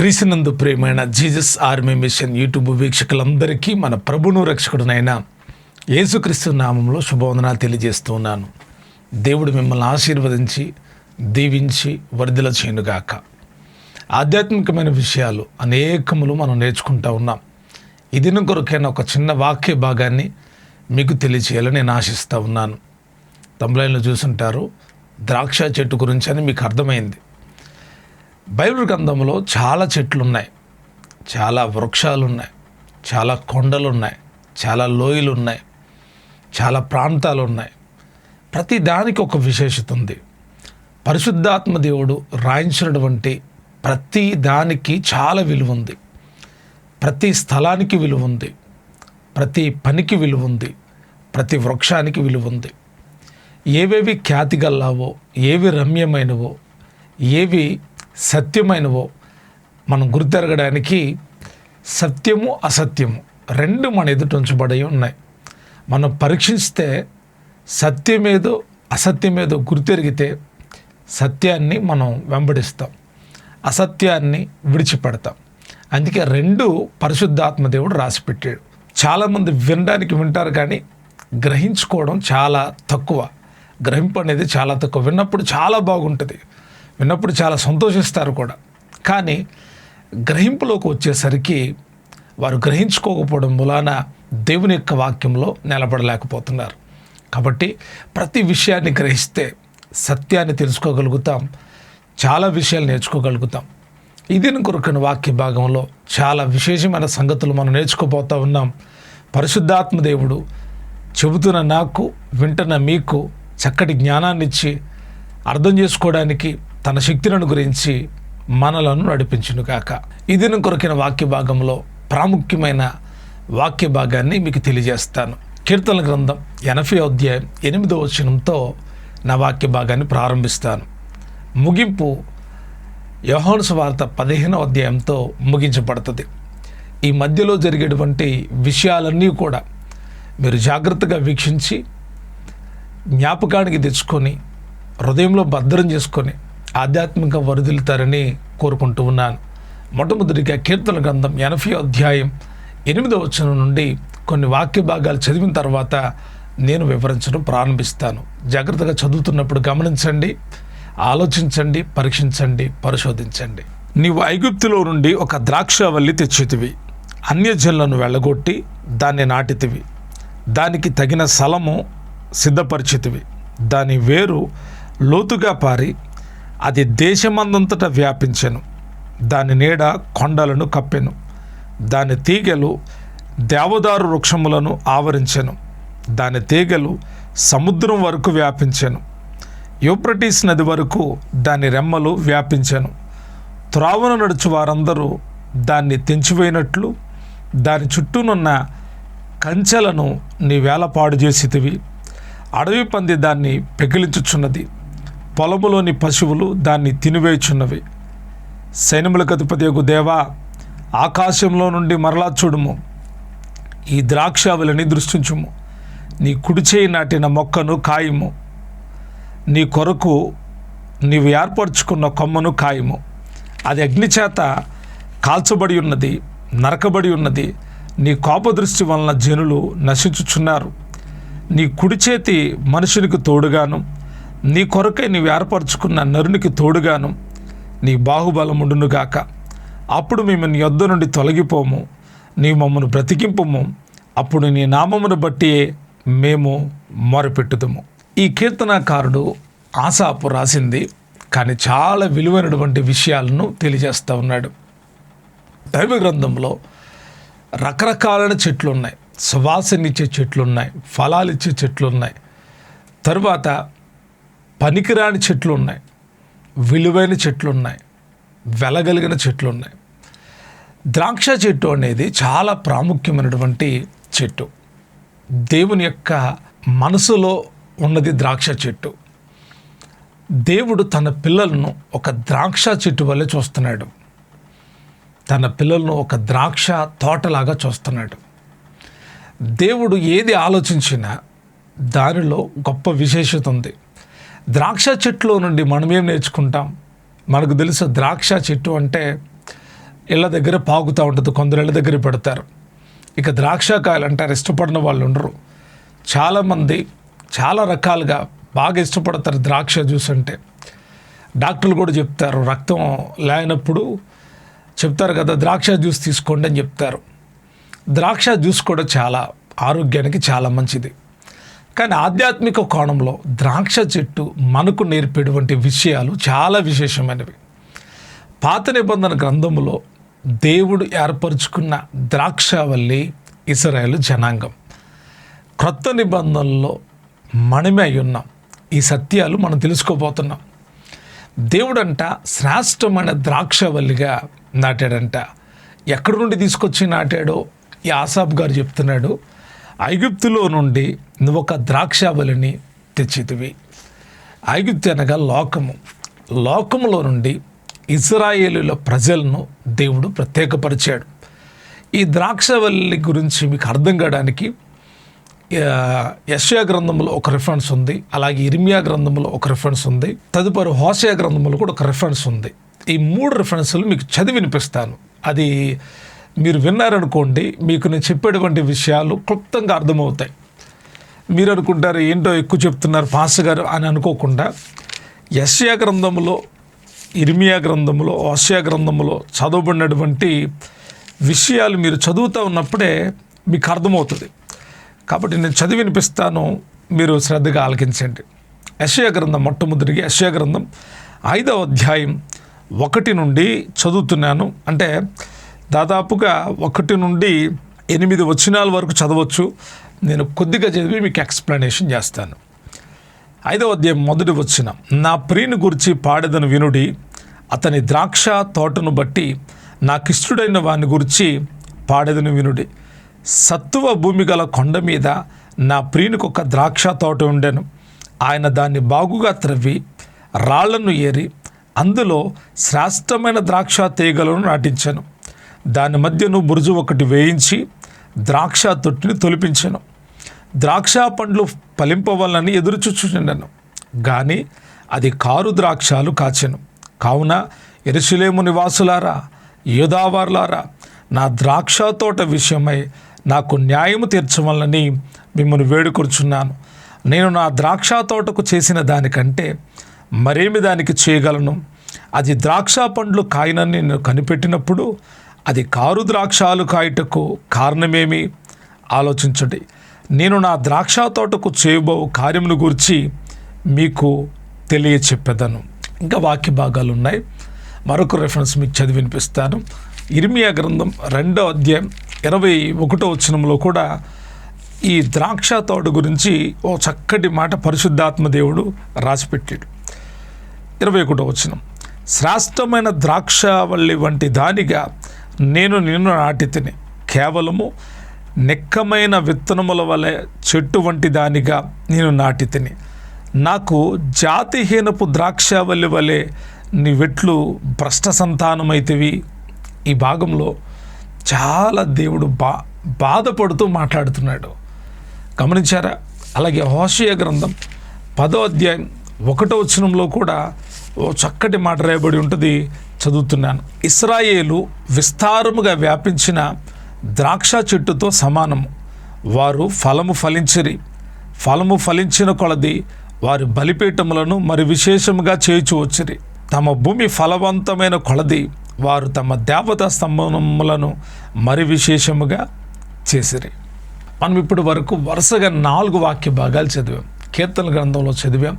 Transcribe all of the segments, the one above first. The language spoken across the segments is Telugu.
క్రీస్తునందు ప్రేమైన జీసస్ ఆర్మీ మిషన్ యూట్యూబ్ వీక్షకులందరికీ మన ప్రభును రక్షకుడునైన యేసుక్రీస్తు నామంలో శుభవందనాలు తెలియజేస్తూ ఉన్నాను. దేవుడు మిమ్మల్ని ఆశీర్వదించి దీవించి వరదల చేయనుగాక. ఆధ్యాత్మికమైన విషయాలు అనేకములు మనం నేర్చుకుంటూ ఉన్నాం. ఇది దినం కొరకైన ఒక చిన్న వాక్య భాగాన్ని మీకు తెలియచేయాలని నేను ఆశిస్తూ ఉన్నాను. తమిళంలో చూసుంటారు ద్రాక్ష చెట్టు గురించి అని మీకు అర్థమైంది. బైబిల్ గ్రంథంలో చాలా చెట్లు ఉన్నాయి చాలా వృక్షాలు ఉన్నాయి చాలా కొండలు ఉన్నాయి చాలా లోయలు ఉన్నాయి చాలా ప్రాంతాలు ఉన్నాయి ప్రతి దానికి ఒక విశేషత ఉంది. పరిశుద్ధాత్మ దేవుడు రాయించినటువంటి ప్రతి దానికి చాలా విలువ ఉంది. ప్రతి స్థలానికి విలువ ఉంది. ప్రతి పనికి విలువ ఉంది. ప్రతి వృక్షానికి విలువ ఉంది. ఏవేవి ఖ్యాతి గల్లావో ఏవి రమ్యమైనవో ఏవి సత్యమైనవో మనం గుర్తెరగడానికి సత్యము అసత్యము రెండు మన ఎదుట ఉంచబడి ఉన్నాయి. మనం పరీక్షిస్తే సత్యమేదో అసత్యమేదో గుర్తెరిగితే సత్యాన్ని మనం వెంబడిస్తాం. అసత్యాన్ని విడిచిపెడతాం. అందుకే రెండు పరిశుద్ధాత్మ దేవుడు రాసిపెట్టాడు. చాలామంది వినడానికి వింటారు కానీ గ్రహించుకోవడం చాలా తక్కువ. గ్రహింపు అనేది చాలా తక్కువ. విన్నప్పుడు చాలా బాగుంటుంది. విన్నప్పుడు చాలా సంతోషిస్తారు కూడా. కానీ గ్రహింపులోకి వచ్చేసరికి వారు గ్రహించుకోకపోవడం మూలాన దేవుని యొక్క వాక్యంలో నిలబడలేకపోతున్నారు. కాబట్టి ప్రతి విషయాన్ని గ్రహిస్తే సత్యాన్ని తెలుసుకోగలుగుతాం చాలా విషయాలు నేర్చుకోగలుగుతాం. ఇది కొరకని వాక్య భాగంలో చాలా విశేషమైన సంగతులు మనం నేర్చుకోబోతా ఉన్నాం. పరిశుద్ధాత్మ దేవుడు చెబుతున్న నాకు వింటున్న మీకు చక్కటి జ్ఞానాన్ని ఇచ్చి అర్థం చేసుకోవడానికి తన శక్తులను గురించి మనలను నడిపించును కాక ఇది కొరకిన వాక్య భాగంలో ప్రాముఖ్యమైన వాక్య భాగాన్ని మీకు తెలియజేస్తాను. కీర్తన గ్రంథం ఎనభై అధ్యాయం ఎనిమిదో వచనంతో నా వాక్య భాగాన్ని ప్రారంభిస్తాను. ముగింపు యోహాను వార్త పదిహేనో అధ్యాయంతో ముగించబడుతుంది. ఈ మధ్యలో జరిగేటువంటి విషయాలన్నీ కూడా మీరు జాగ్రత్తగా వీక్షించి జ్ఞాపకానికి తెచ్చుకొని హృదయంలో భద్రం చేసుకొని ఆధ్యాత్మిక వరుదిల్తారని కోరుకుంటూ ఉన్నాను. మొట్టమొదటిగా కీర్తన గ్రంథం ఎనభై అధ్యాయం ఎనిమిదో వచనం నుండి కొన్ని వాక్య భాగాలు చదివిన తర్వాత నేను వివరించడం ప్రారంభిస్తాను. జాగ్రత్తగా చదువుతున్నప్పుడు గమనించండి ఆలోచించండి పరీక్షించండి పరిశోధించండి. నీవు ఐగుప్తులో నుండి ఒక ద్రాక్షవల్లి తెచ్చితివి అన్యజనులను వెళ్ళగొట్టి దాన్ని నాటితివి. దానికి తగిన స్థలము సిద్ధపరిచితివి దాని వేరు లోతుగా పారి అది దేశమందంతటా వ్యాపించెను. దాని నీడ కొండలను కప్పెను. దాని తీగలు దేవదారు వృక్షములను ఆవరించెను. దాని తీగలు సముద్రం వరకు వ్యాపించెను. యూప్రటీస్ నది వరకు దాని రెమ్మలు వ్యాపించెను. త్రావును నడుచు వారందరూ దాన్ని తెంచివేయినట్లు దాని చుట్టూనున్న కంచెలను నీ వేలపాడు చేసితివి అడవి పంది దాన్ని పెకిలించుచున్నది. పొలములోని పశువులు దాన్ని తినివేయుచున్నవి. సైన్యములకు యొక్క దేవా ఆకాశంలో నుండి మరలా చూడుము. ఈ ద్రాక్షావులని దృష్టించుము. నీ కుడిచేయి నాటిన మొక్కను కాయము. నీ కొరకు నీవు ఏర్పరచుకున్న కొమ్మను కాయము. అది అగ్నిచేత కాల్చబడి ఉన్నది నరకబడి ఉన్నది. నీ కోపదృష్టి వలన జనులు నశించుచున్నారు. నీ కుడి చేతి మనుషునికి తోడుగాను. నీ కొరకై నీవు ఏర్పరచుకున్న నరునికి తోడుగాను నీ బాహుబలముండునుగాక అప్పుడు మేము నీ యొద్ద నుండి తొలగిపోము నీ మమ్మను బ్రతికింపము. అప్పుడు నీ నామమును బట్టి మేము మొరపెట్టుదము. ఈ కీర్తనాకారుడు ఆశాపు రాసింది కానీ చాలా విలువైనటువంటి విషయాలను తెలియజేస్తూ ఉన్నాడు. దైవ గ్రంథంలో రకరకాలైన చెట్లు ఉన్నాయి సువాసనిచ్చే చెట్లు ఉన్నాయి ఫలాలు ఇచ్చే చెట్లు ఉన్నాయి తరువాత పనికిరాని చెట్లు ఉన్నాయి విలువైన చెట్లు ఉన్నాయి వెలగలిగిన చెట్లు ఉన్నాయి ద్రాక్ష చెట్టు అనేది చాలా ప్రాముఖ్యమైనటువంటి చెట్టు. దేవుని యొక్క మనసులో ఉన్నది ద్రాక్ష చెట్టు. దేవుడు తన పిల్లలను ఒక ద్రాక్ష చెట్టు వల్లే చూస్తున్నాడు. తన పిల్లలను ఒక ద్రాక్ష తోటలాగా చూస్తున్నాడు. దేవుడు ఏది ఆలోచించినా దానిలో గొప్ప విశేషత ఉంది. ద్రాక్ష చెట్టులో నుండి మనం ఏం నేర్చుకుంటాం? మనకు తెలుసు ద్రాక్ష చెట్టు అంటే ఇళ్ళ దగ్గర పాకుతూ ఉంటుంది కొందరు ఇళ్ళ దగ్గర పెడతారు. ఇక ద్రాక్షకాయలు అంటారు ఇష్టపడిన వాళ్ళు ఉండరు. చాలామంది చాలా రకాలుగా బాగా ఇష్టపడతారు ద్రాక్ష జ్యూస్ అంటే. డాక్టర్లు కూడా చెప్తారు రక్తం లేనప్పుడు చెప్తారు కదా ద్రాక్ష జ్యూస్ తీసుకోండి అని చెప్తారు. ద్రాక్ష జ్యూస్ కూడా చాలా ఆరోగ్యానికి చాలా మంచిది. కానీ ఆధ్యాత్మిక కోణంలో ద్రాక్ష చెట్టు మనకు నేర్పేటువంటి విషయాలు చాలా విశేషమైనవి. పాత నిబంధన గ్రంథములో దేవుడు ఏర్పరచుకున్న ద్రాక్షవల్లి ఇస్రాయేల్ జనాంగం. క్రొత్త నిబంధనలో మనమే అయి ఉన్నాం. ఈ సత్యాలు మనం తెలుసుకోబోతున్నాం. దేవుడంట శ్రేష్టమైన ద్రాక్షవల్లిగా నాటాడంట. ఎక్కడి నుండి తీసుకొచ్చి నాటాడో ఈ ఆసాబ్ గారు చెప్తున్నాడు. ఐగుప్తులో నుండి నువ్వు ఒక ద్రాక్షావళిని తెచ్చితివి. ఐగుప్తు అనగా లోకము. లోకములో నుండి ఇజ్రాయేలుల ప్రజలను దేవుడు ప్రత్యేకపరిచాడు. ఈ ద్రాక్షవల్లి గురించి మీకు అర్థం కావడానికి యశ్యా గ్రంథంలో ఒక రిఫరెన్స్ ఉంది. అలాగే ఇర్మియా గ్రంథంలో ఒక రిఫరెన్స్ ఉంది. తదుపరి హోషయా గ్రంథంలో కూడా ఒక రిఫరెన్స్ ఉంది. ఈ మూడు రిఫరెన్స్లు మీకు చదివి వినిపిస్తాను. అది మీరు విన్నారనుకోండి మీకు నేను చెప్పేటువంటి విషయాలు క్లుప్తంగా అర్థమవుతాయి. మీరు అనుకుంటారు ఏంటో ఎక్కువ చెప్తున్నారు పాస్ గారు అని అనుకోకుండా యస్యా గ్రంథంలో ఇర్మియా గ్రంథంలో ఆసియా గ్రంథంలో చదవబడినటువంటి విషయాలు మీరు చదువుతూ ఉన్నప్పుడే మీకు అర్థమవుతుంది. కాబట్టి నేను చదివి వినిపిస్తాను మీరు శ్రద్ధగా ఆలకించండి. యశయ గ్రంథం మొట్టమొదటిగా యశయ గ్రంథం ఐదవ అధ్యాయం ఒకటి నుండి చదువుతున్నాను. అంటే దాదాపుగా ఒకటి నుండి ఎనిమిది వచనాల వరకు చదవచ్చు. నేను కొద్దిగా చదివి మీకు ఎక్స్ప్లెనేషన్ చేస్తాను. ఐదవ అధ్యాయం మొదటి వచ్చిన నా ప్రియుని గురించి పాడెదను వినుడి. అతని ద్రాక్ష తోటను బట్టి నాకిష్టుడైన వాని గురించి పాడెదను వినుడి. సత్తువ భూమి గల కొండ మీద నా ప్రియునికి ఒక ద్రాక్ష తోట ఉండెను. ఆయన దాన్ని బాగుగా త్రవ్వి రాళ్ళను ఏరి అందులో శ్రేష్టమైన ద్రాక్ష తీగలను నాటించాను. దాని మధ్యను బురుజు ఒకటి వేయించి ద్రాక్ష తొట్టిని తొలిపించాను. ద్రాక్ష పండ్లు ఫలింపవలని ఎదురుచూచుండను కానీ అది కారు ద్రాక్షాలు కాచెను. కావున ఎరుసలేము నివాసులారా యోధావార్లారా నా ద్రాక్ష తోట విషయమై నాకు న్యాయము తీర్చవలని మిమ్మల్ని వేడుకొరుచున్నాను. నేను నా ద్రాక్ష తోటకు చేసిన దానికంటే మరేమి దానికి చేయగలను? అది ద్రాక్ష పండ్లు కాయనని నేను కనిపెట్టినప్పుడు అది కారు ద్రాక్షాలు కాయటకు కారణమేమి? ఆలోచించండి. నేను నా ద్రాక్ష తోటకు చేయబో కార్యమును గురించి మీకు తెలియచెప్పేదను. ఇంకా వాక్య భాగాలు ఉన్నాయి మరొక రెఫరెన్స్ మీకు చదివి వినిపిస్తాను. ఇర్మియా గ్రంథం రెండో అధ్యాయం ఇరవై ఒకటో వచనంలో కూడా ఈ ద్రాక్ష తోట గురించి ఓ చక్కటి మాట పరిశుద్ధాత్మ దేవుడు రాసిపెట్టాడు. ఇరవై ఒకటో వచనం. శ్రేష్టమైన ద్రాక్షవల్లి వంటి దానిగా నేను నిన్ను నాటి తిని. కేవలము నెక్కమైన విత్తనముల వలె చెట్టు వంటి దానిగా నేను నాటి తిని. నాకు జాతిహీనపు ద్రాక్షావల్లి వలె నీ వెట్లు భ్రష్ట సంతానమైతివి. ఈ భాగంలో చాలా దేవుడు బా బాధపడుతూ మాట్లాడుతున్నాడు. గమనించారా? అలాగే హోషయ గ్రంథం పదో అధ్యాయం ఒకటో వచనంలో కూడా ఓ చక్కటి మాట రాయబడి ఉంటుంది. చదువుతున్నాను. ఇస్రాయేలు విస్తారముగా వ్యాపించిన ద్రాక్ష చెట్టుతో సమానము. వారు ఫలము ఫలించిరి. ఫలము ఫలించిన కొలది వారి బలిపీఠములను మరి విశేషముగా చేయుచువచ్చిరి తమ భూమి ఫలవంతమైన కొలది వారు తమ దేవతా స్తంభములను మరి విశేషముగా చేసిరి. మనం ఇప్పటి వరకు వరుసగా నాలుగు వాక్య భాగాలు చదివాం. కీర్తన గ్రంథంలో చదివాం.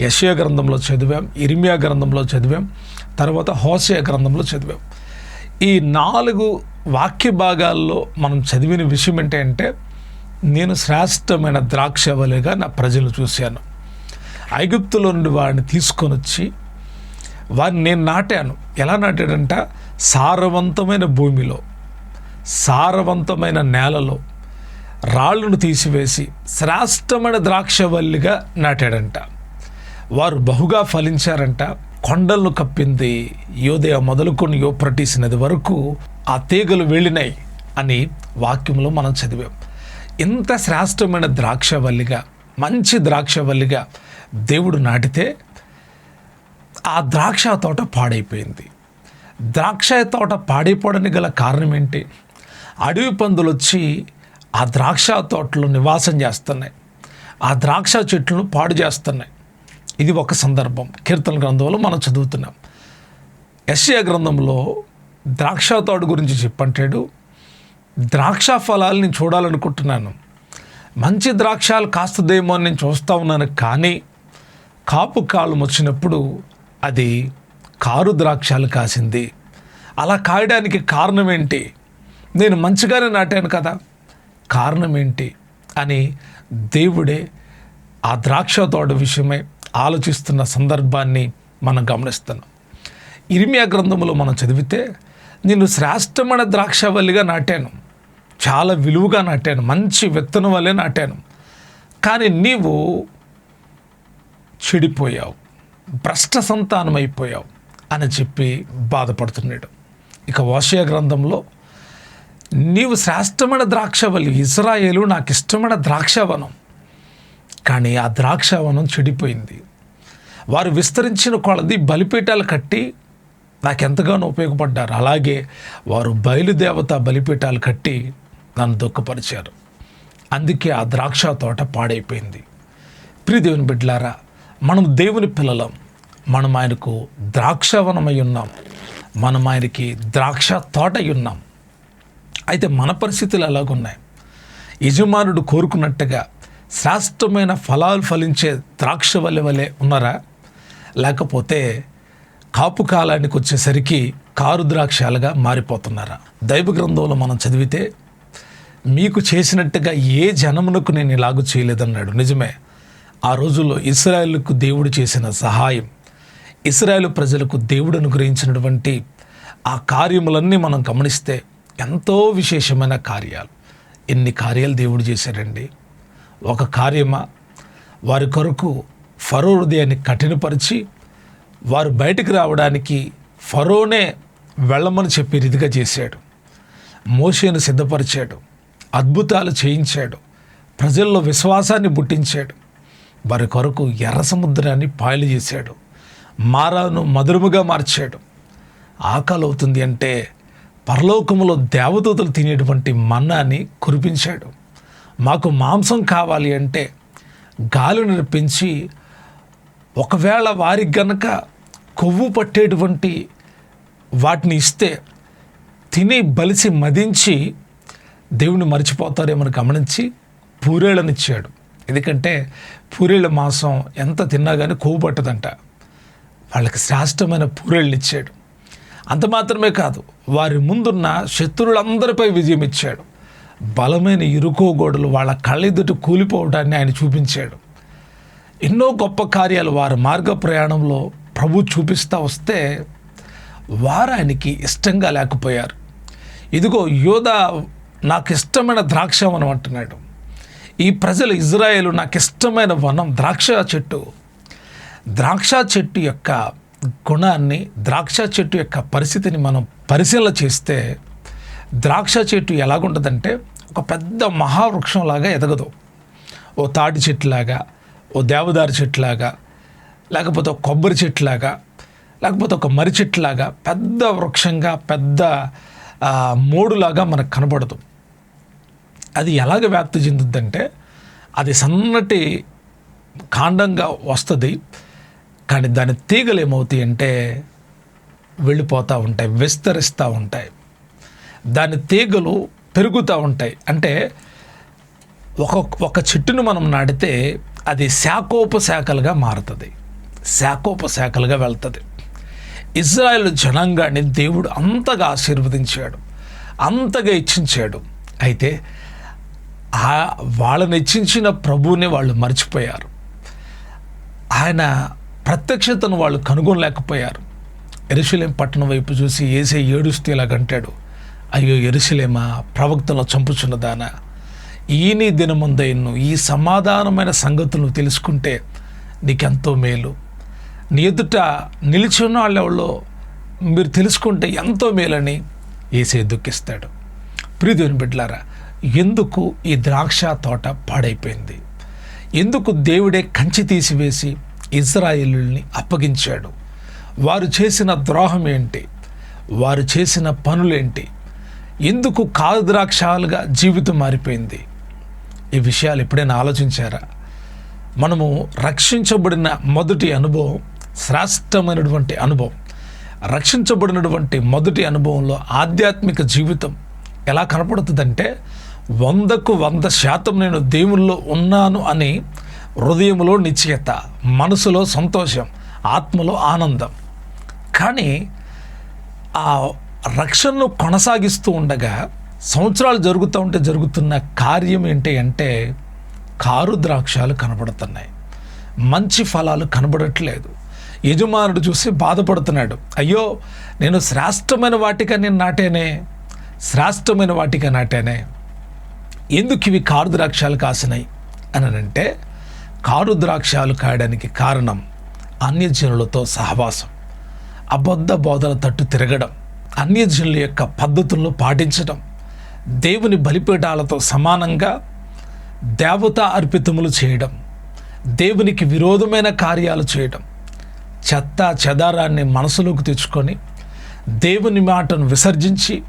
యశయ గ్రంథంలో చదివాం. ఇరిమియా గ్రంథంలో చదివాం. తర్వాత హోసయ గ్రంథంలో చదివాం. ఈ నాలుగు వాక్య భాగాల్లో మనం చదివిన విషయం ఏంటంటే నేను శ్రేష్టమైన ద్రాక్షవలిగా నా ప్రజలు చూశాను. ఐగుప్తులో నుండి వారిని తీసుకొని వచ్చి వారిని నేను నాటాను. ఎలా నాటాడంట? సారవంతమైన భూమిలో సారవంతమైన నేలలో రాళ్ళను తీసివేసి శ్రేష్టమైన ద్రాక్షవల్లిగా నాటాడంట. వారు బహుగా ఫలించారంట. కొండలను కప్పింది యోదయ మొదలుకొని యోప్రటీస్ నది వరకు ఆ తీగలు వెళ్ళినాయి అని వాక్యంలో మనం చదివాం. ఇంత శ్రేష్టమైన ద్రాక్షవల్లిగా మంచి ద్రాక్షవల్లిగా దేవుడు నాటితే ఆ ద్రాక్ష తోట పాడైపోయింది. ద్రాక్ష తోట పాడైపోవడానికి గల కారణం ఏంటి? అడవి పందులు వచ్చి ఆ ద్రాక్ష తోటలో నివాసం చేస్తున్నాయి. ఆ ద్రాక్ష చెట్లను పాడు చేస్తున్నాయి. ఇది ఒక సందర్భం. కీర్తన గ్రంథంలో మనం చదువుతున్నాం. యశ్యా గ్రంథంలో ద్రాక్ష తోట గురించి చెప్పంటాడు. ద్రాక్ష ఫలాలు నేను చూడాలనుకుంటున్నాను. మంచి ద్రాక్షాలు కాస్తుందేమో అని నేను చూస్తూ ఉన్నాను కానీ కాపు కాలం వచ్చినప్పుడు అది కారు ద్రాక్షాలు కాసింది. అలా కాయడానికి కారణం ఏంటి? నేను మంచిగానే నాటాను కదా. కారణం ఏంటి? అని దేవుడే ఆ ద్రాక్ష తోట విషయమై ఆలోచిస్తున్న సందర్భాన్ని మనం గమనిస్తున్నాం. ఇరిమియా గ్రంథములో మనం చదివితే నేను శ్రేష్టమైన ద్రాక్షవల్లిగా నాటాను. చాలా విలువగా నాటాను. మంచి విత్తనం వల్లే నాటాను. కానీ నీవు చెడిపోయావు. భ్రష్ట సంతానం అయిపోయావు అని చెప్పి బాధపడుతున్నాడు. ఇక వాషయ గ్రంథంలో నీవు శ్రేష్టమైన ద్రాక్షవల్లి ఇజ్రాయేలు నాకు ఇష్టమైన ద్రాక్షవనం కానీ ఆ ద్రాక్షావనం చెడిపోయింది. వారు విస్తరించిన కొలది బలిపీఠాలు కట్టి నాకెంతగానో ఉపయోగపడ్డారు. అలాగే వారు బయలుదేవత బలిపీఠాలు కట్టి నన్ను దుఃఖపరిచారు. అందుకే ఆ ద్రాక్ష తోట పాడైపోయింది. ప్రియదేవుని బిడ్డలారా మనం దేవుని పిల్లలం. మనం ఆయనకు ద్రాక్షవనమై ఉన్నాం. మనం ఆయనకి ద్రాక్ష తోట ఉన్నాం. అయితే మన పరిస్థితులు ఎలాగున్నాయి? యజమానుడు కోరుకున్నట్టుగా శ్రేష్టమైన ఫలాలు ఫలించే ద్రాక్ష వలె వలె ఉన్నారా? లేకపోతే కాపు కాలానికి వచ్చేసరికి కారు ద్రాక్షాలుగా మారిపోతున్నారా? దైవ గ్రంథంలో మనం చదివితే మీకు చేసినట్టుగా ఏ జనమునకు నేను ఇలాగూ చేయలేదన్నాడు. నిజమే ఆ రోజుల్లో ఇస్రాయేల్కు దేవుడు చేసిన సహాయం ఇస్రాయేల్ ప్రజలకు దేవుడు అనుగ్రహించినటువంటి ఆ కార్యములన్నీ మనం గమనిస్తే ఎంతో విశేషమైన కార్యాలు. ఎన్ని కార్యాలు దేవుడు చేశాడండి. ఒక కార్యమా? వారి కొరకు ఫరో హృదయాన్ని కఠినపరిచి వారు బయటికి రావడానికి ఫరోనే వెళ్ళమని చెప్పి రీతిగా చేశాడు. మోషేను సిద్ధపరిచాడు. అద్భుతాలు చేయించాడు. ప్రజల్లో విశ్వాసాన్ని పుట్టించాడు. వారి కొరకు ఎర్ర సముద్రాన్ని పాయలు చేశాడు. మారాను మధురముగా మార్చాడు. ఆకలి అవుతుంది అంటే పరలోకములో దేవదూతలు తినేటువంటి మన్నాన్ని కురిపించాడు. మాకు మాంసం కావాలి అంటే గాలి పెంచి ఒకవేళ వారికి గనక కొవ్వు పట్టేటువంటి వాటిని ఇస్తే తిని బలిసి మదించి దేవుని మర్చిపోతారేమని గమనించి పూరేళ్ళనిచ్చాడు. ఎందుకంటే పూరేళ్ళ మాంసం ఎంత తిన్నా కానీ కొవ్వు పట్టదంట. వాళ్ళకి శ్రేష్టమైన పూరేళ్ళు ఇచ్చాడు అంత మాత్రమే కాదు వారి ముందున్న శత్రువులందరిపై విజయం ఇచ్చాడు బలమైన ఇరుకోగోడలు వాళ్ళ కళ్ళెదుట కూలిపోవడాన్ని ఆయన చూపించాడు. ఎన్నో గొప్ప కార్యాలు వారి మార్గ ప్రయాణంలో ప్రభు చూపిస్తూ వస్తే వారు ఆయనకి ఇష్టంగా లేకపోయారు. ఇదిగో యోధ నాకు ఇష్టమైన ద్రాక్షవనం అంటున్నాడు. ఈ ప్రజలు ఇజ్రాయేలు నాకు ఇష్టమైన వనం ద్రాక్ష చెట్టు. ద్రాక్ష చెట్టు యొక్క గుణాన్ని ద్రాక్ష చెట్టు యొక్క పరిస్థితిని మనం పరిశీలన చేస్తే ద్రాక్ష చెట్టు ఎలాగుంటుందంటే ఒక పెద్ద మహావృక్షంలాగా ఎదగదు. ఓ తాటి చెట్టులాగా ఓ దేవదారు చెట్టులాగా లేకపోతే ఒక కొబ్బరి చెట్టులాగా లేకపోతే ఒక మర్రి చెట్టులాగా పెద్ద వృక్షంగా పెద్ద మోడులాగా మనకు కనబడదు. అది ఎలాగ వ్యాప్తి చెందుద్దంటే అది సన్నటి కాండంగా వస్తుంది కానీ దాని తీగలు ఏమవుతాయి అంటే వెళ్ళిపోతూ ఉంటాయి విస్తరిస్తూ ఉంటాయి. దాని తీగలు పెరుగుతూ ఉంటాయి. అంటే ఒక ఒక చెట్టును మనం నాటితే అది శాఖోపశాఖలుగా మారుతుంది. శాఖోపశాఖలుగా వెళ్తుంది. ఇజ్రాయెల్ జనాంగాన్ని దేవుడు అంతగా ఆశీర్వదించాడు. అంతగా ఇచ్చించాడు. అయితే ఆ వాళ్ళని ఇచ్చించిన ప్రభువుని వాళ్ళు మర్చిపోయారు. ఆయన ప్రత్యక్షతను వాళ్ళు కనుగొనలేకపోయారు. ఎరుశలేం పట్టణం వైపు చూసి ఏసే ఏడుస్తూ ఇలాగంటాడు అయ్యో ఎరుసలేమా ప్రవక్తను చంపుచున్నదానా ఈని దినముందైను ఈ సమాధానమైన సంగతులను తెలుసుకుంటే నీకెంతో మేలు. నీ ఎదుట నిలిచి ఉన్న వాళ్ళెవళ్ళో మీరు తెలుసుకుంటే ఎంతో మేలని ఏసే దుఃఖిస్తాడు. ప్రీతిని బిడ్డలారా ఎందుకు ఈ ద్రాక్ష తోట పాడైపోయింది? ఎందుకు దేవుడే కంచి తీసివేసి ఇజ్రాయేలుల్ని అప్పగించాడు? వారు చేసిన ద్రోహం ఏంటి? వారు చేసిన పనులేంటి? ఎందుకు కాలు ద్రాక్షాలుగా జీవితం మారిపోయింది? ఈ విషయాలు ఎప్పుడైనా ఆలోచించారా? మనము రక్షించబడిన మొదటి అనుభవం శ్రేష్టమైనటువంటి అనుభవం. రక్షించబడినటువంటి మొదటి అనుభవంలో ఆధ్యాత్మిక జీవితం ఎలా కనపడుతుందంటే వందకు వంద శాతం నేను దేవుల్లో ఉన్నాను అని హృదయంలో నిశ్చయత మనసులో సంతోషం ఆత్మలో ఆనందం. కానీ ఆ రక్షణను కొనసాగిస్తూ ఉండగా సంవత్సరాలు జరుగుతూ ఉంటే జరుగుతున్న కార్యం ఏంటి అంటే కారు ద్రాక్షాలు కనబడుతున్నాయి. మంచి ఫలాలు కనబడట్లేదు. యజమానుడు చూసి బాధపడుతున్నాడు. అయ్యో నేను శ్రేష్టమైన వాటిగా నేను నాటేనే? శ్రేష్టమైన వాటిగా నాటేనే? ఎందుకు ఇవి కారు ద్రాక్షాలు కాసినాయి? అని అంటే కారు ద్రాక్షాలు కాయడానికి కారణం అన్యజనులతో సహవాసం. అబద్ధ బోధన తట్టు తిరగడం. అన్యజనుల యొక్క పద్ధతులను పాటించడం దేవుని బలిపీఠాలతో సమానంగా దేవతా అర్పితములు చేయడం దేవునికి విరోధమైన కార్యాలు చేయడం చెత్త చెదారాన్ని మనసులోకి తెచ్చుకొని దేవుని మాటను విసర్జించి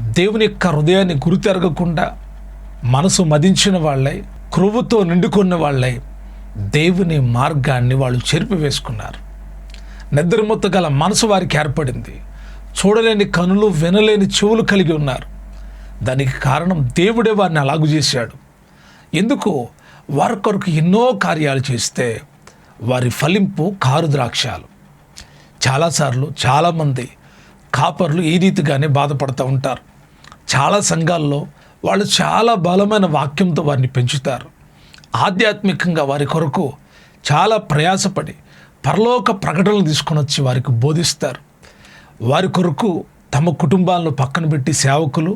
దేవుని యొక్క హృదయాన్ని గురితెరగకుండా మనసు మదించిన వాళ్ళై క్రొవ్వుతో నిండుకున్న వాళ్ళై దేవుని మార్గాన్ని వాళ్ళు చెరిపివేసుకున్నారు. నిద్రమొత్త గల మనసు వారికి ఏర్పడింది. చూడలేని కనులు వినలేని చెవులు కలిగి ఉన్నారు. దానికి కారణం దేవుడే వారిని అలాగు చేశాడు. ఎందుకు? వారి కొరకు ఎన్నో కార్యాలు చేస్తే వారి ఫలింపు కారు ద్రాక్షాలు. చాలాసార్లు చాలామంది కాపర్లు ఈ రీతిగానే బాధపడుతూ ఉంటారు. చాలా సంఘాల్లో వాళ్ళు చాలా బలమైన వాక్యంతో వారిని పెంచుతారు. ఆధ్యాత్మికంగా వారి కొరకు చాలా ప్రయాసపడి పరలోక ప్రకటనలు తీసుకొని వచ్చి వారికి బోధిస్తారు. వారి కొరకు తమ కుటుంబాలను పక్కన పెట్టి సేవకులు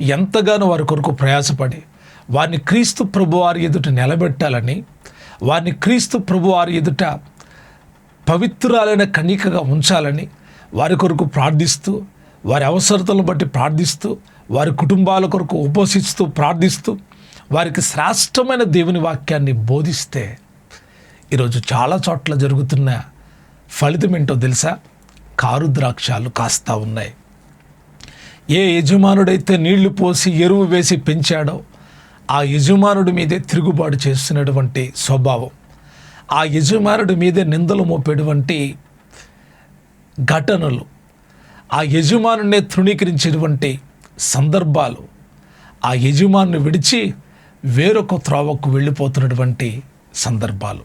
ఎంతగానో వారి కొరకు ప్రయాసపడి వారిని క్రీస్తు ప్రభువారి ఎదుట నిలబెట్టాలని వారిని క్రీస్తు ప్రభువారి ఎదుట పవిత్రాలైన కన్యకగా ఉంచాలని వారి కొరకు ప్రార్థిస్తూ వారి అవసరతలను బట్టి ప్రార్థిస్తూ వారి కుటుంబాల కొరకు ఉపసిస్తూ ప్రార్థిస్తూ వారికి శ్రేష్టమైన దేవుని వాక్యాన్ని బోధిస్తే ఈరోజు చాలా చోట్ల జరుగుతున్న ఫలితం ఏంటో తెలుసా? కారు ద్రాక్షాలు కాస్తా ఉన్నాయి. ఏ యజమానుడైతే నీళ్ళు పోసి ఎరువు వేసి పెంచాడో ఆ యజమానుడి మీదే తిరుగుబాటు చేస్తున్నటువంటి స్వభావం. ఆ యజమానుడి మీదే నిందలు మోపేటువంటి ఘటనలు ఆ యజమానునే తృణీకరించేటువంటి సందర్భాలు ఆ యజమానుని విడిచి వేరొక త్రోవకు వెళ్ళిపోతున్నటువంటి సందర్భాలు.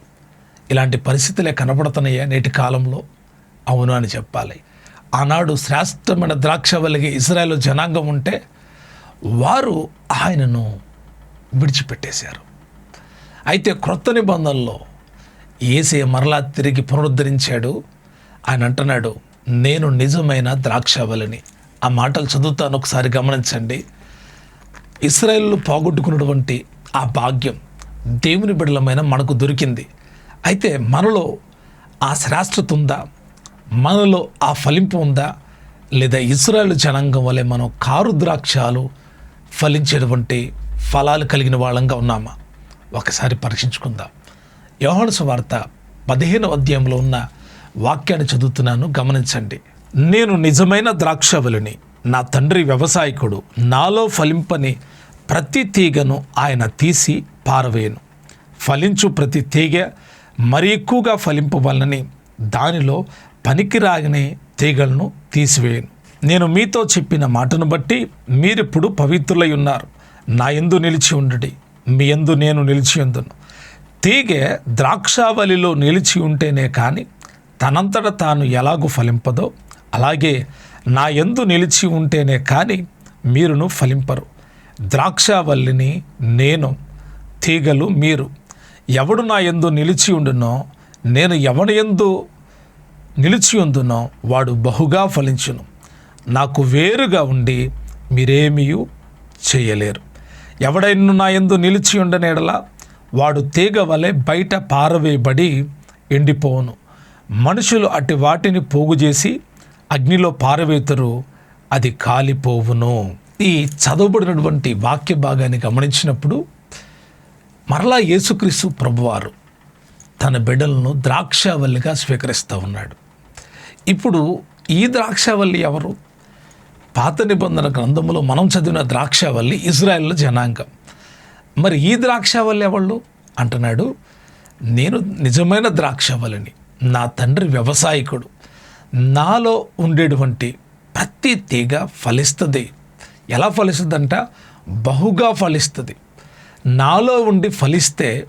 ఇలాంటి పరిస్థితులే కనబడుతున్నాయా నేటి కాలంలో? అవును అని చెప్పాలి. ఆనాడు శ్రేష్టమైన ద్రాక్ష వలిగే ఇజ్రాయెల్ జనాంగం ఉంటే వారు ఆయనను విడిచిపెట్టేశారు. అయితే క్రొత్త నిబంధనలో ఏసే మరలా తిరిగి పునరుద్ధరించాడు. ఆయన అంటున్నాడు నేను నిజమైన ద్రాక్షవలని ఆ మాటలు చదువుతాను ఒకసారి గమనించండి. ఇస్రాయేల్ పోగొట్టుకున్నటువంటి ఆ భాగ్యం దేవుని బిడలమైన మనకు దొరికింది. అయితే మనలో ఆ శ్రేష్టత ఉందా? మనలో ఆ ఫలింపు ఉందా? లేదా ఇస్రాయల్ జనాంగం వలె మనం కారు ద్రాక్షాలు ఫలించేటువంటి ఫలాలు కలిగిన వాళ్ళంగా ఉన్నామా? ఒకసారి పరీక్షించుకుందాం. యోహాను వార్త పదిహేను అధ్యాయంలో ఉన్న వాక్యాన్ని చదువుతున్నాను గమనించండి. నేను నిజమైన ద్రాక్షవలిని నా తండ్రి వ్యవసాయకుడు నాలో ఫలింపని ప్రతి తీగను ఆయన తీసి పారవేయను. ఫలించు ప్రతి తీగ మరి ఎక్కువగా ఫలింపవలనని దానిలో పనికిరాగని తీగలను తీసివేయను. నేను మీతో చెప్పిన మాటను బట్టి మీరిప్పుడు పవిత్రులై ఉన్నారు. నా ఎందు నిలిచి ఉండుడి. మీ ఎందు నేను నిలిచి ఉందును. తీగె ద్రాక్షావళిలో నిలిచి ఉంటేనే కానీ తనంతట తాను ఎలాగూ ఫలింపదో అలాగే నా ఎందు నిలిచి ఉంటేనే కానీ మీరును ఫలింపరు. ద్రాక్షావల్లిని నేను తీగలు మీరు. ఎవడు నా ఎందు నిలిచి ఉండునో నేను ఎవడి ఎందు నిలిచి ఉందునో వాడు బహుగా ఫలించును. నాకు వేరుగా ఉండి మీరేమీయూ చేయలేరు. ఎవడైనా నా ఎందు నిలిచి ఉండనేడలా వాడు తీగ వలె బయట పారవేయబడి ఎండిపోవును. మనుషులు అట్టి వాటిని పోగు చేసి అగ్నిలో పారవేతరు అది కాలిపోవును. ఈ చదవబడినటువంటి వాక్య భాగాన్ని గమనించినప్పుడు మరలా యేసుక్రీస్తు ప్రభువారు తన బిడ్డలను ద్రాక్షావల్లిగా స్వీకరిస్తూ ఉన్నాడు. ఇప్పుడు ఈ ద్రాక్షావల్లి ఎవరు? పాత నిబంధన గ్రంథంలో మనం చదివిన ద్రాక్షావల్లి ఇజ్రాయెల్ జనాంగం. మరి ఈ ద్రాక్షావల్లి ఎవళ్ళు? అంటున్నాడు నేను నిజమైన ద్రాక్షావల్లిని నా తండ్రి వ్యవసాయకుడు. నాలో ఉండేటువంటి ప్రతి తీగ ఫలిస్తుంది. ఎలా ఫలిస్తుందంట? బహుగా ఫలిస్తుంది. నాలో ఉండి ఫలిస్తే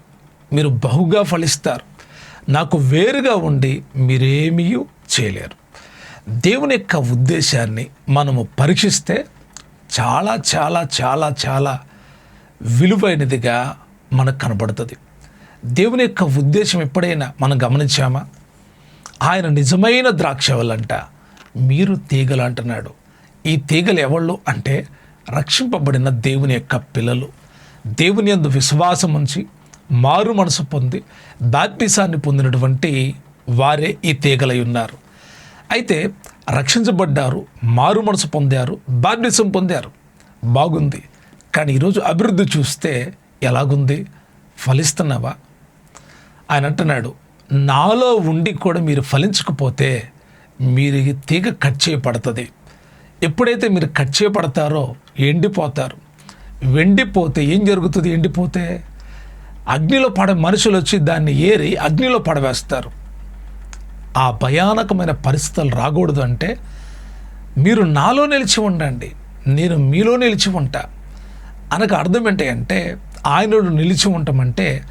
మీరు బహుగా ఫలిస్తారు. నాకు వేరుగా ఉండి మీరేమీ చేయలేరు. దేవుని యొక్క ఉద్దేశాన్ని మనము పరీక్షిస్తే చాలా చాలా చాలా చాలా విలువైనదిగా మనకు కనబడుతుంది. దేవుని యొక్క ఉద్దేశం ఎప్పుడైనా మనం గమనించామా? ఆయన నిజమైన ద్రాక్షవల్లంట మీరు తీగలు అంటున్నాడు. ఈ తీగలు ఎవళ్ళు అంటే రక్షింపబడిన దేవుని యొక్క పిల్లలు. దేవుని యందు విశ్వాసం ఉంచి మారు మనసు పొంది బాప్టిసాన్ని పొందినటువంటి వారే ఈ తీగలై ఉన్నారు. అయితే రక్షించబడ్డారు మారు మనసు పొందారు బాప్టిజం పొందారు. బాగుంది. కానీ ఈరోజు అభివృద్ధి చూస్తే ఎలాగుంది? ఫలిస్తున్నావా? ఆయన అంటున్నాడు నాలో ఉండి కూడా మీరు ఫలించకపోతే మీరు ఈ తీగ కట్ చేయబడుతుంది. ఎప్పుడైతే మీరు కట్ చేయబడతారో ఎండిపోతారు. వెండిపోతే ఏం జరుగుతుంది? ఎండిపోతే అగ్నిలో పడ మనుషులు వచ్చి దాన్ని ఏరి అగ్నిలో పడవేస్తారు. ఆ భయానకమైన పరిస్థితులు రాకూడదు అంటే మీరు నాలో నిలిచి ఉండండి. నేను మీలో నిలిచి ఉంటా. అనకు అర్థం ఏంటి అంటే ఆయనలో నిలిచి ఉండమంటే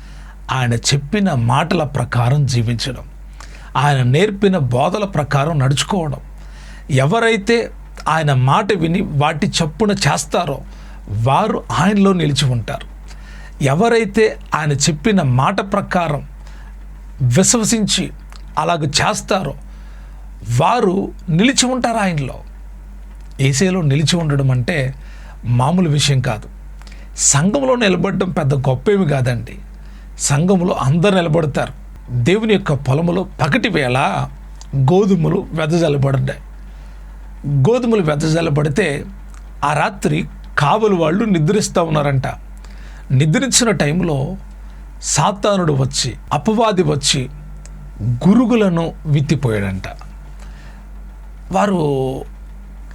ఆయన చెప్పిన మాటల ప్రకారం జీవించడం. ఆయన నేర్పిన బోధల ప్రకారం నడుచుకోవడం. ఎవరైతే ఆయన మాట విని వాటి చప్పున చేస్తారో వారు ఆయనలో నిలిచి ఉంటారు. ఎవరైతే ఆయన చెప్పిన మాట ప్రకారం విశ్వసించి అలాగ చేస్తారో వారు నిలిచి ఉంటారు ఆయనలో. ఏసేలో నిలిచి ఉండడం అంటే మామూలు విషయం కాదు. సంఘంలో నిలబడడం పెద్ద గొప్పేమి కాదండి. సంఘంలో అందరు నిలబడతారు. దేవుని యొక్క పొలములో పగటి వేళ గోధుమలు వెదజల్లబడ్డాయి. గోధుమలు వెదజల్లబడితే ఆ రాత్రి కావలు వాళ్ళు నిద్రిస్తూ ఉన్నారంట. నిద్రించిన టైంలో సాతానుడు వచ్చి అపవాది వచ్చి గురుగులను విత్తిపోయాడంట. వారు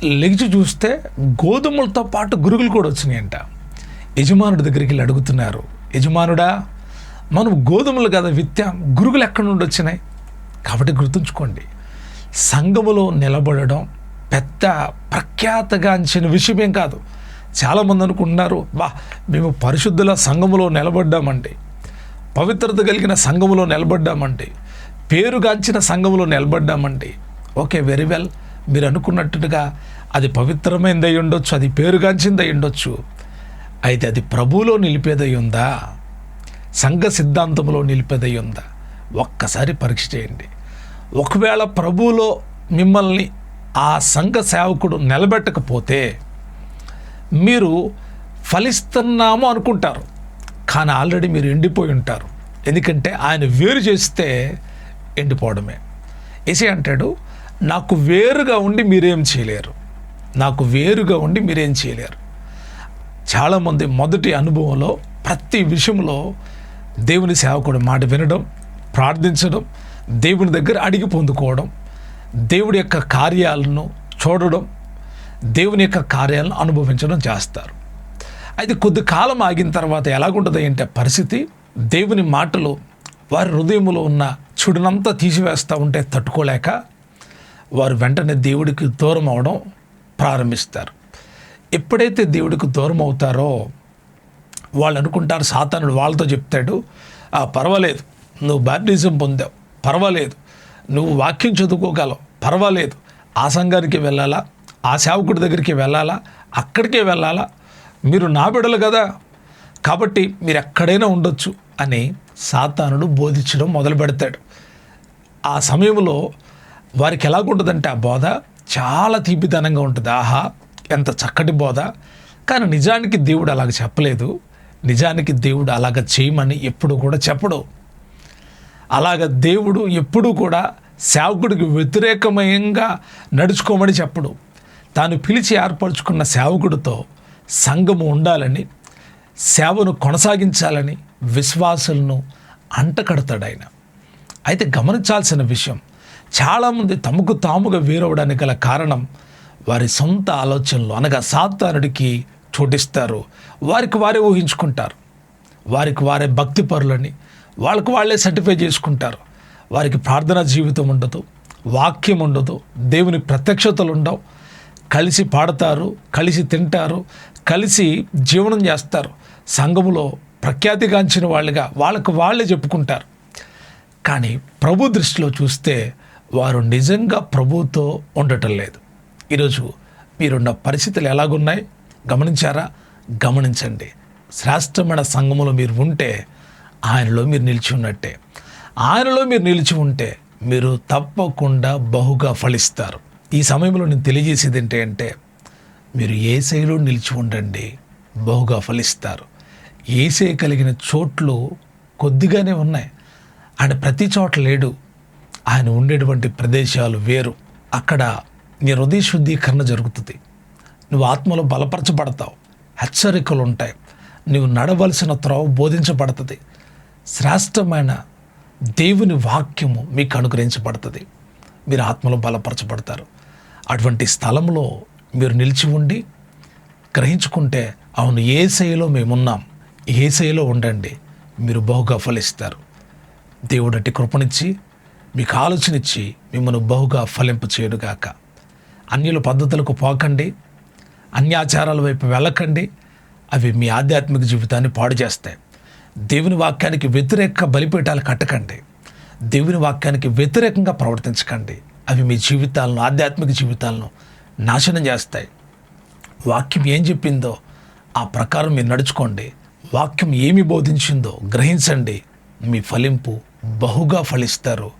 లెగిచి చూస్తే గోధుమలతో పాటు గురుగులు కూడా వచ్చినాయంట. యజమానుడి దగ్గరికి వెళ్ళి అడుగుతున్నారు యజమానుడా మనం గోధుమలు కదా విత్తాం గురుగులు ఎక్కడి నుండి వచ్చినాయి? కాబట్టి గుర్తుంచుకోండి సంఘములో నిలబడడం పెద్ద ప్రఖ్యాతగాంచిన విషయమేం కాదు. చాలామంది అనుకుంటున్నారు వా మేము పరిశుద్ధుల సంఘములో నిలబడ్డామండి పవిత్రత కలిగిన సంఘములో నిలబడ్డామండి పేరుగాంచిన సంఘములో నిలబడ్డామండి. Okay very well. మీరు అనుకున్నట్టుగా అది పవిత్రమైనదై ఉండొచ్చు అది పేరుగాంచిందై ఉండొచ్చు. అయితే అది ప్రభువులో నిలిపేదై ఉందా? సంఘ సిద్ధాంతంలో నిలిపేదై ఉందా? ఒక్కసారి పరీక్ష చేయండి. ఒకవేళ ప్రభువులో మిమ్మల్ని ఆ సంఘ సేవకుడు నిలబెట్టకపోతే మీరు ఫలిస్తున్నాము అనుకుంటారు. కానీ ఆల్రెడీ మీరు ఎండిపోయి ఉంటారు. ఎందుకంటే ఆయన వేరు చేస్తే ఎండిపోవడమే. ఏసీ అంటాడు నాకు వేరుగా ఉండి మీరేం చేయలేరు. నాకు వేరుగా ఉండి మీరేం చేయలేరు. చాలామంది మొదటి అనుభవంలో ప్రతి విషయంలో దేవుని సేవకుడు మాట వినడం ప్రార్థించడం దేవుని దగ్గర అడిగి పొందుకోవడం దేవుడి యొక్క కార్యాలను చూడడం దేవుని యొక్క కార్యాలను అనుభవించడం చేస్తారు. అయితే కొద్ది కాలం ఆగిన తర్వాత ఎలాగుంటుంది అంటే పరిస్థితి దేవుని మాటలు వారి హృదయంలో ఉన్న చుడినంతా తీసివేస్తూ ఉంటే తట్టుకోలేక వారు వెంటనే దేవుడికి దూరం అవడం ప్రారంభిస్తారు. ఎప్పుడైతే దేవుడికి దూరం అవుతారో వాళ్ళు అనుకుంటారు సాతానుడు వాళ్ళతో చెప్తాడు "ఆ, పర్వాలేదు నువ్వు బాప్టిజం పొందావు పర్వాలేదు నువ్వు వాక్యం చదువుకోగలవు పర్వాలేదు ఆ సంఘానికి వెళ్ళాలా ఆ సేవకుడి దగ్గరికి వెళ్ళాలా అక్కడికే వెళ్ళాలా మీరు నా బిడలు కదా కాబట్టి మీరు ఎక్కడైనా ఉండొచ్చు అని సాతానుడు బోధించడం మొదలు పెడతాడు ఆ సమయంలో వారికి ఎలాగుంటుందంటే ఆ బోధ చాలా తీపిదనంగా ఉంటుంది. ఆహా ఎంత చక్కటి బోధ. కానీ నిజానికి దేవుడు అలాగ చెప్పలేదు. నిజానికి దేవుడు అలాగ చేయమని ఎప్పుడు కూడా చెప్పడు. అలాగ దేవుడు ఎప్పుడూ కూడా సేవకుడికి వ్యతిరేకమయంగా నడుచుకోమని చెప్పడు. తాను పిలిచి ఏర్పరచుకున్న సేవకుడితో సంఘము ఉండాలని సేవను కొనసాగించాలని విశ్వాసులను అంటకడతాడు ఆయన. అయితే గమనించాల్సిన విషయం చాలామంది తమకు తాముగా వేరవడానికి గల కారణం వారి సొంత ఆలోచనలు అనగా సాతానుడికి చోటిస్తారు. వారికి వారే ఊహించుకుంటారు. వారికి వారే భక్తి పరులని వాళ్ళకు వాళ్ళే సర్టిఫై చేసుకుంటారు. వారికి ప్రార్థనా జీవితం ఉండదు వాక్యం ఉండదు దేవుని ప్రత్యక్షతలు ఉండవు. కలిసి పాడతారు కలిసి తింటారు కలిసి జీవనం చేస్తారు. సంఘములో ప్రఖ్యాతిగాంచిన వాళ్ళుగా వాళ్ళకు వాళ్ళే చెప్పుకుంటారు. కానీ ప్రభు దృష్టిలో చూస్తే వారు నిజంగా ప్రభుతో ఉండటం లేదు. ఈరోజు మీరున్న పరిస్థితులు ఎలాగున్నాయి? గమనించారా? గమనించండి. శ్రేష్టమైన సంఘములో మీరు ఉంటే ఆయనలో మీరు నిలిచి ఉన్నట్టే. ఆయనలో మీరు నిలిచి ఉంటే మీరు తప్పకుండా బహుగా ఫలిస్తారు. ఈ సమయంలో నేను తెలియజేసేది ఏంటి అంటే మీరు ఏసైలో నిలిచి ఉండండి బహుగా ఫలిస్తారు. ఏసై కలిగిన చోట్లు కొద్దిగానే ఉన్నాయి. ఆయన ప్రతి చోట లేడు. ఆయన ఉండేటువంటి ప్రదేశాలు వేరు. అక్కడ నీ హృదయ శుద్ధీకరణ జరుగుతుంది. నువ్వు ఆత్మలో బలపరచబడతావు. హెచ్చరికలు ఉంటాయి. నువ్వు నడవలసిన త్రోవ బోధించబడుతుంది. శ్రేష్టమైన దేవుని వాక్యము మీకు అనుగ్రహించబడుతుంది. మీరు ఆత్మలో బలపరచబడతారు. అటువంటి స్థలంలో మీరు నిలిచి ఉండి గ్రహించుకుంటే అవును ఏ శైలో మేమున్నాం. ఏ శైలో ఉండండి. మీరు బహుగా ఫలిస్తారు. దేవుడు అట్టి కృపనిచ్చి మీకు ఆలోచన ఇచ్చి మిమ్మల్ని బహుగా ఫలింపు చేయడుగాక అన్యుల పద్ధతులకు పోకండి అన్యాచారాల వైపు వెళ్ళకండి అవి మీ ఆధ్యాత్మిక జీవితాన్ని పాడు చేస్తాయి. దేవుని వాక్యానికి వ్యతిరేక బలిపీఠాలు కట్టకండి. దేవుని వాక్యానికి వ్యతిరేకంగా ప్రవర్తించకండి. అవి మీ జీవితాలను ఆధ్యాత్మిక జీవితాలను నాశనం చేస్తాయి. వాక్యం ఏం చెప్పిందో ఆ ప్రకారం మీరు నడుచుకోండి. వాక్యం ఏమి బోధించిందో గ్రహించండి. మీ ఫలింపు బహుగా ఫలిస్తారు.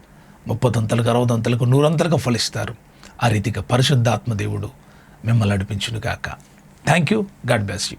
ముప్పదంతలకు అరవదంతలకు నూరంతలకు ఫలిస్తారు. ఆ రీతిగా పరిశుద్ధాత్మ దేవుడు మిమ్మల్ని నడిపించును కాక thank you God bless you